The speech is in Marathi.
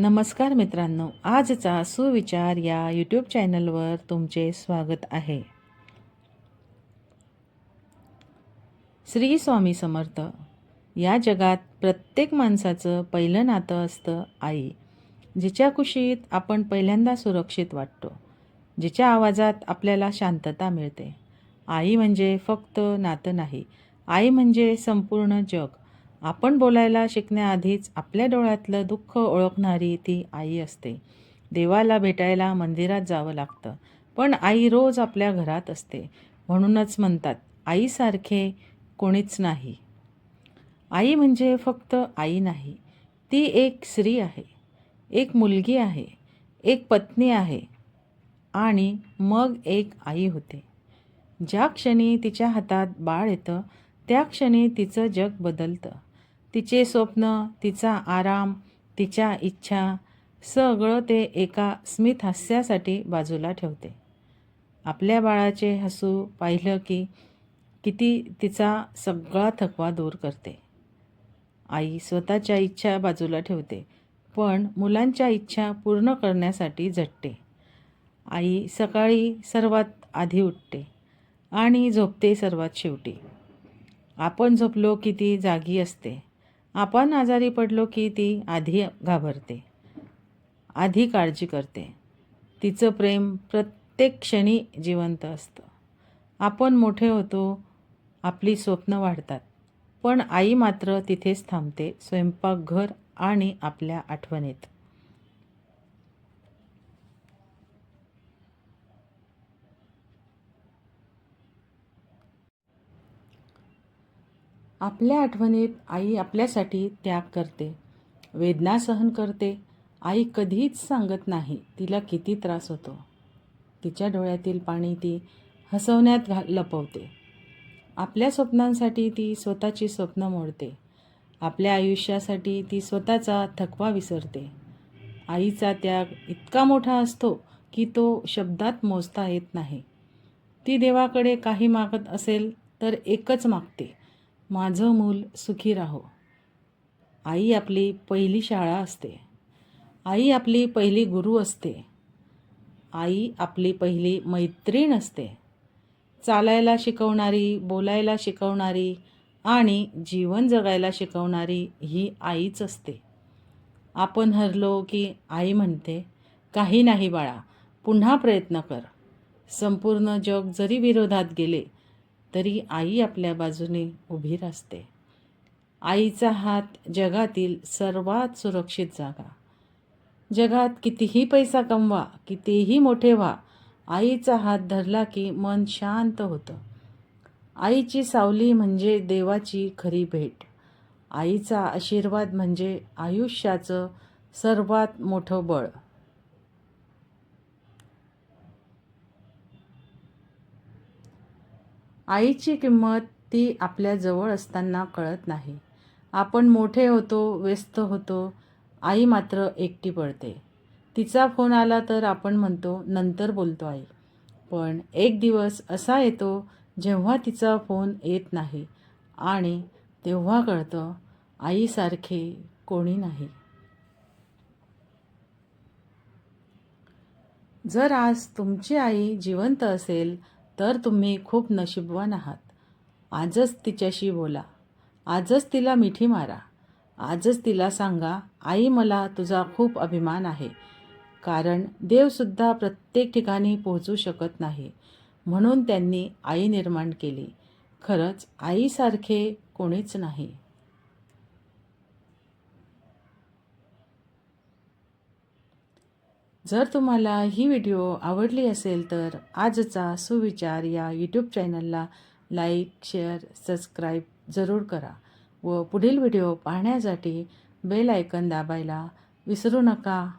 नमस्कार मित्रांनो आजचा सुविचार या यूट्यूब चॅनलवर तुमचे स्वागत आहे. श्री स्वामी समर्थ या जगात प्रत्येक माणसाचं पहिलं नातं असतं आई जिच्या कुशीत आपण पहिल्यांदा सुरक्षित वाटतो जिच्या आवाजात आपल्याला शांतता मिळते. आई म्हणजे फक्त नातं नाही आई म्हणजे संपूर्ण जग. आपण बोलायला शिकण्याआधीच आपल्या डोळ्यातलं दुःख ओळखणारी ती आई असते. देवाला भेटायला मंदिरात जावं लागतं पण आई रोज आपल्या घरात असते. म्हणूनच म्हणतात आईसारखे कोणीच नाही. आई म्हणजे फक्त आई नाही ती एक स्त्री आहे एक मुलगी आहे एक पत्नी आहे आणि मग एक आई होते. ज्या क्षणी तिच्या हातात बाळ येतं त्या क्षणी तिचं जग बदलतं. तिचे स्वप्न तिचा आराम तिच्या इच्छा सगळं ते एका स्मित हास्यासाठी बाजूला ठेवते. आपल्या बाळाचे हसू पाहिलं की किती तिचा सगळा थकवा दूर करते. आई स्वतःच्या इच्छा बाजूला ठेवते पण मुलांच्या इच्छा पूर्ण करण्यासाठी झटते. आई सकाळी सर्वात आधी उठते आणि झोपते सर्वात शेवटी. आपण झोपलो की ती जागी असते. आपण आजारी पडलो की ती आधी घाबरते आधी काळजी करते. तिचं प्रेम प्रत्येक क्षणी जिवंत असतं. आपण मोठे होतो आपली स्वप्न वाढतात. पण आई मात्र तिथेच थांबते स्वयंपाकघर आणि आपल्या आठवणीत. आपल्या आठवणीत आई आपल्यासाठी त्याग करते. वेदना सहन करते. आई कधीच सांगत नाही. तिला किती त्रास होतो. तिच्या डोळ्यातील पाणी ती हसवण्यात घा लपवते. आपल्या स्वप्नांसाठी ती स्वतःची स्वप्न मोडते. आपल्या आयुष्यासाठी ती स्वतःचा थकवा विसरते. आईचा त्याग इतका मोठा असतो की तो शब्दात मोजता येत नाही. ती देवाकडे काही मागत असेल तर एकच मागते. माझं मूल सुखी राहो. आई आपली पहिली शाळा असते. आई आपली पहिली गुरु असते. आई आपली पहिली मैत्रीण असते. चालायला शिकवणारी बोलायला शिकवणारी आणि जीवन जगायला शिकवणारी ही आईच असते. आपण हरलो की आई म्हणते काही नाही बाळा पुन्हा प्रयत्न कर. संपूर्ण जग जरी विरोधात गेले तरी आई आपल्या बाजूने उभी असते आईचा हात जगातील सर्वात सुरक्षित जागा. जगात कितीही पैसा कमवा कितीही मोठे व्हा आईचा हात धरला की मन शांत होतं. आईची सावली म्हणजे देवाची खरी भेट. आईचा आशीर्वाद म्हणजे आयुष्याचं सर्वात मोठं बळ. आईची किंमत ती आपल्या जवळ असताना कळत नाही. आपण मोठे होतो व्यस्त होतो आई मात्र एकटी पडते. तिचा फोन आला तर आपण म्हणतो नंतर बोलतो आई. पण एक दिवस असा येतो जेव्हा तिचा फोन येत नाही आणि तेव्हा कळतं आईसारखे कोणी नाही. जर आज तुमची आई जिवंत असेल तर तुम्ही खूप नशीबवान आहात. आजच तिच्याशी बोला. आजच तिला मिठी मारा. आजच तिला सांगा आई मला तुझा खूप अभिमान आहे. कारण देवसुद्धा प्रत्येक ठिकाणी पोहोचू शकत नाही. म्हणून त्यांनी आई निर्माण केली. खरंच आईसारखे कोणीच नाही. जर तुम्हाला ही व्हिडिओ आवडली असेल तर आजचा सुविचार या यूट्यूब चॅनलला लाईक शेअर सबस्क्राईब जरूर करा व पुढील व्हिडिओ पाहण्यासाठी बेल आयकन दाबायला विसरू नका.